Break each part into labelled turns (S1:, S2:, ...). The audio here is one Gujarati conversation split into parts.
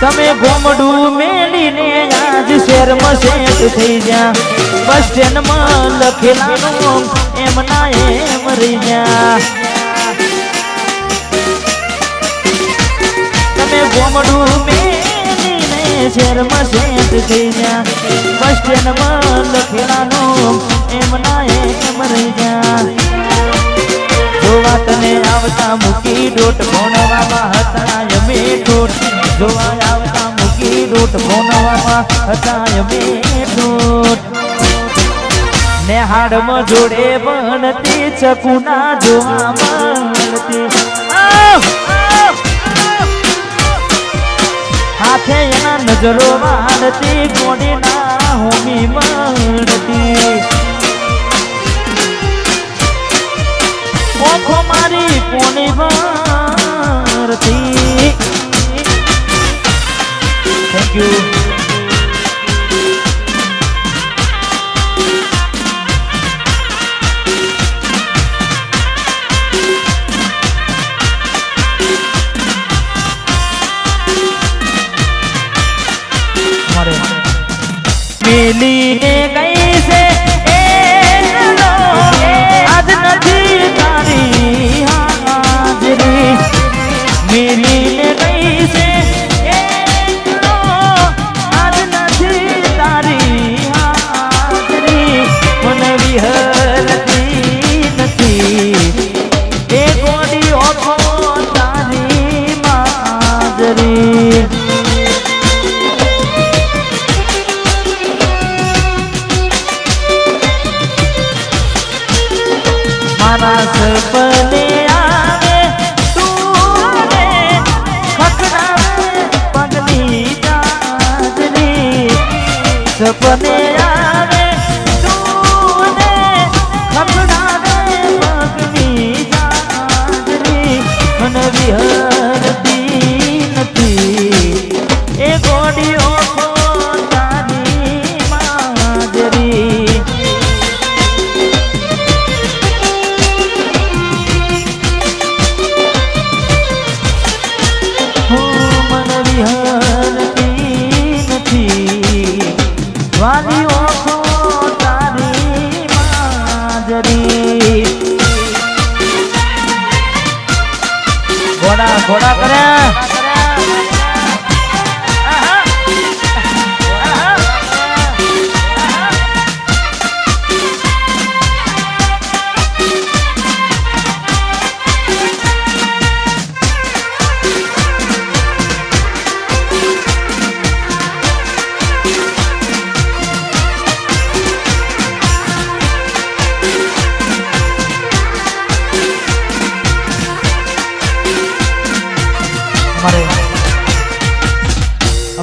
S1: તમે ગોમડું મેલીને આજ શેરમાં સેટ થઈ ગયા બસ સ્ટેન્ડમાં લખેલાનું એમ ના એમ રહી ગયા તમે ગોમડું મેલીને શહેરમાં સેટ થઈ ગયા બસ સ્ટેન્ડમાં લખેલાનો એમ ના એમ રહી જા જોવા તને આવતા મૂકી ડોટ ભણવામાં હતા અમે ડોટ જોવા આવતા મૂકી ડોટ ભણવામાં હતા અમે ડોટ નેહાડમાં જોડે બનતી ચકુના જોવા મળતી આવ! એના નજરો વાળતી ગોડીના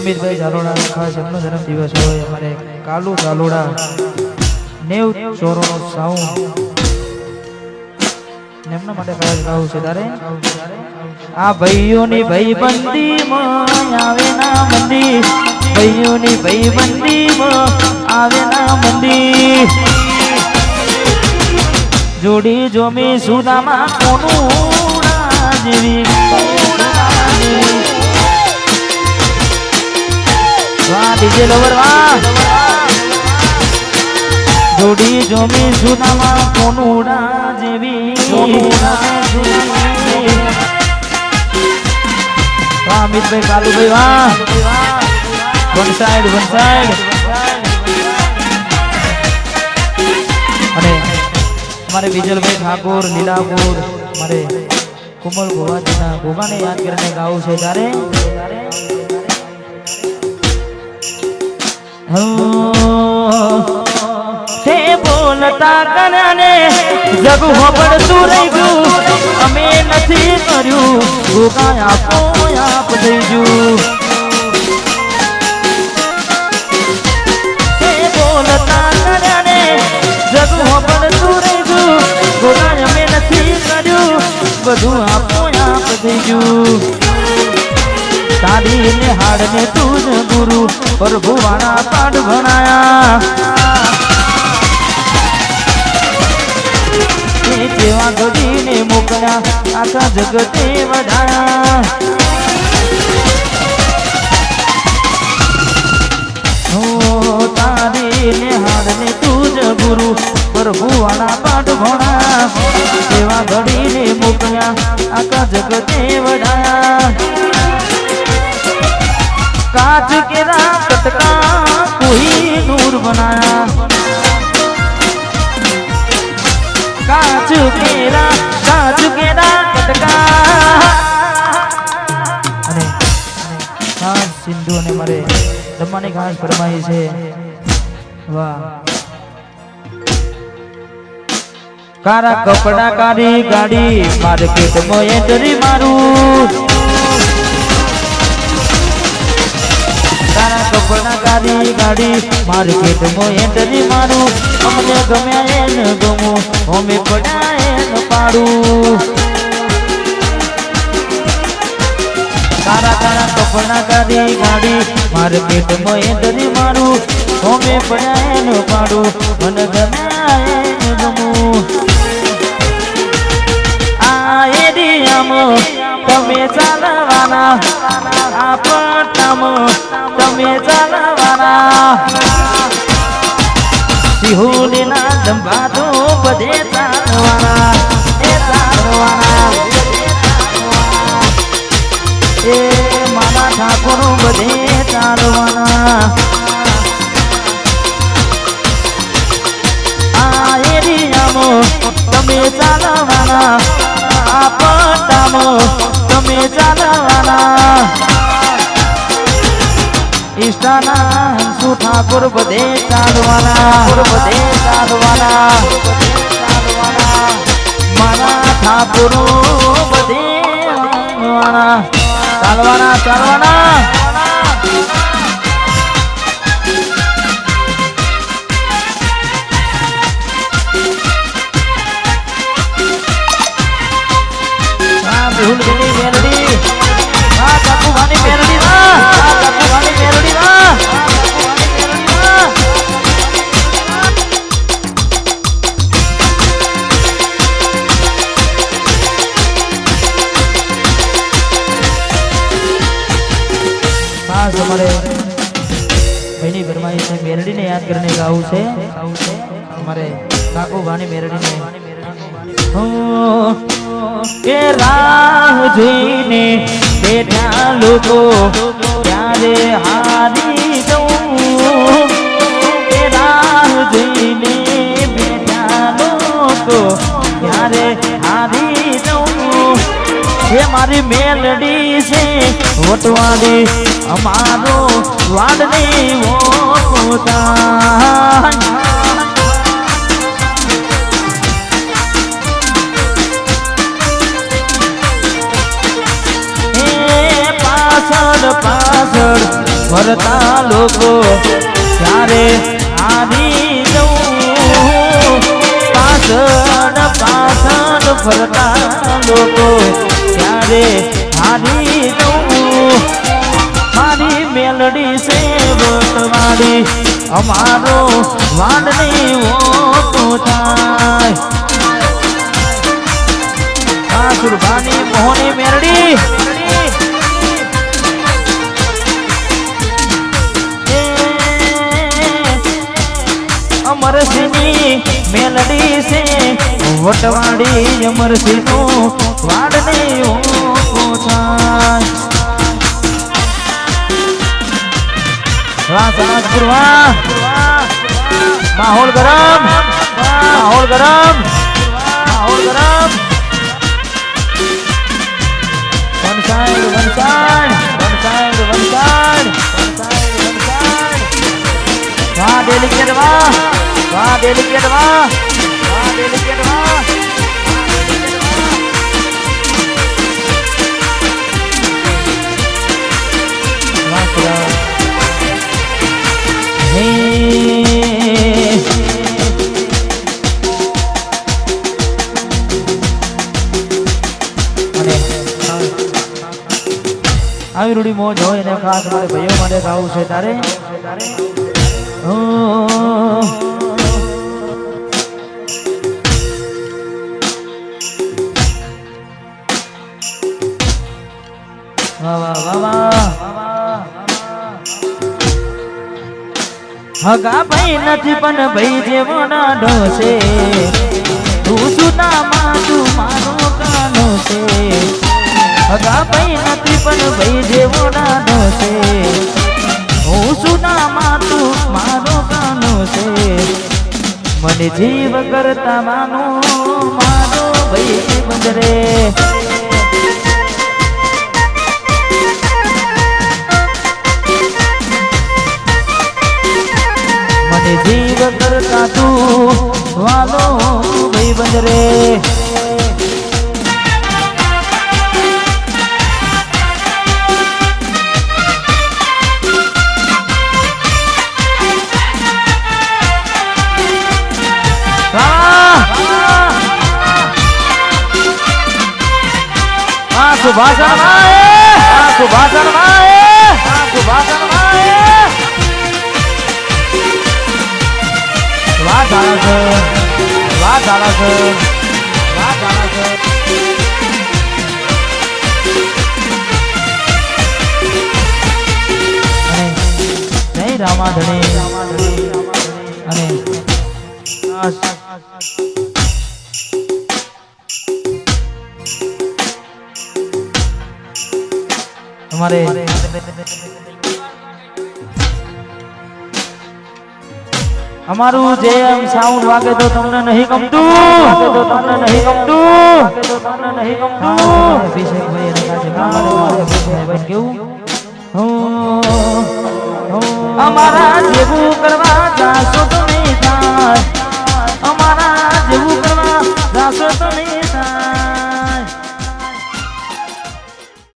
S1: અમિતભાઈ ઝાલોડા ખાસ એમનો જન્મદિવસ હોય અમારે કાલુ ઝાલોડા નેવ ચોરોનો સાઉન્ડ એમના માટે ખાસ ગાવું છે તારે? આ ભાઈઓની ભાઈબંધીમાં આવે ના મંદી ભાઈઓની ભાઈબંધીમાં આવે ના મંદી જોડી જોમી સુદામાં કોનું જેવી. ડીજે લવર જોડી જોમી સુદામાં કોનુડા જેવી અમિતભાઈ, કાલુભાઈ, વાહ! One side one side. અને મારે વિજલભાઈ ઠાકોર, લીલાપુર મારે કુમલ ગોવાજીના ગોગાને યાદ કરીને ગાવું છે ત્યારે. તે બોલતા કરાને જગ હોબડતું રહી ગયું. અમે નથી કર્યું. ગોકાયા આપો, આપ થઈ તે બોલતા કરાને જગ હોબળતું રહી ગયું. ગોગા અમે નથી કર્યું. બધું આપો, આપ થઈ તારી ને હાડ ને તું જ ગુરુ પ્રભુ વાળા પાઠ ભણાયા જેવા ગઢી ને મોકલ્યા, આખા જગતે વધાયા. આખા જગતે વધાયા. કાચ કેરા કટકા કોઈ નૂર બનાયા કાચ કેરા કાચ કેરા કટકા अरे ખાસ સિંધુ અને મારે રમવાની ખાસ ફરમાઈ છે વાહ કારા કપડા કાઢી ગાડી માર્કેટમાં એન્ટ્રી મારું કાઢી ગાડી માર્કેટમાં એન્ટ્રી મારું. અમને ગમ્યા એને ગમું, અમે પડ્યા એને પાડું. તારા તારા કપડા તારી ગાડી માર્કેટમાં એન્ટ્રી મારું. અમે પડ્યા એને પાડું, મને ગમ્યા એને ગમું. આ એરિયામાં તમે ચાલવાના, આ પટ્ટામાં તમે ચાલવાના. સિહોલીના દંભાતો બધે ચાલવાના, એ ચાલવાના. એ મારા ઠાકોર બધે ચાલવાના. તમે ચાલવાના, આ તમે ચાલવાના ઈષ્ટાના હંસુ ઠાકુર બધે ચાલવાના. બધે ચાલવાના મારા ઠાકોરો બધે ચાલવાના. ચાલવાના ચાલવાના. આ મેરડીને યાદ કરીને ગાવું છે. કાકુ ભાની મેરડીને. કે રાહ જોઈને બેઠા લોકો ત્યારે હારી કે રાહ જોઈને બેઠા લોકો ત્યારે હારી જવું એ મારી મેલડી છે, વટવાડી અમારો વાડની પોતા પાછળ ફરતા લોકો ત્યારે આવી જવું? પાછળ પાછળ ફરતા લોકો ત્યારે આવી જવું? મારી મેલડી છે વટવાડી અમારો વાડની ઓટો થાય આ સુરભાની મોહની મેરડી મેલડી છે વટવાડી અમરસિંહનું વાડને ઓકો થાય વાહ સાસપુર વાહ માહોલ ગરમ માહોલ ગરમ માહોલ ગરમ વન સાઈડ વન સાઈડ વાહ ડેલિકેટ. હે અને આવી રૂડી મોજ હોય ને ખાસ મારે ભાઈઓ માટે ગાવું છે તારે? ઓ, હગા ભાઈ નથી, પણ ભાઈ જેવો નાડો છે. તું સુદામાં તું મારો કાનો છે. હગા ભાઈ નથી, પણ ભાઈ જેવો નાડો છે. હું સુદામાં તું મારો કાનો છે. મને જીવ કરતા માનો, મારો ભાઈ બંદરે. મને સુભાષણમાં સુભાષણમાં સુભાષણમાં વાહ ઝાલા છે વાહ ઝાલા છે વાહ ઝાલા છે જય રામાધણી તમારે અમારું જે એમ સાઉન્ડ વાગે તો તમને નહીં ગમતું તો તમને નહીં ગમતું તો તમને નહીં ગમતું કેવું. અમારા જેવું કરવા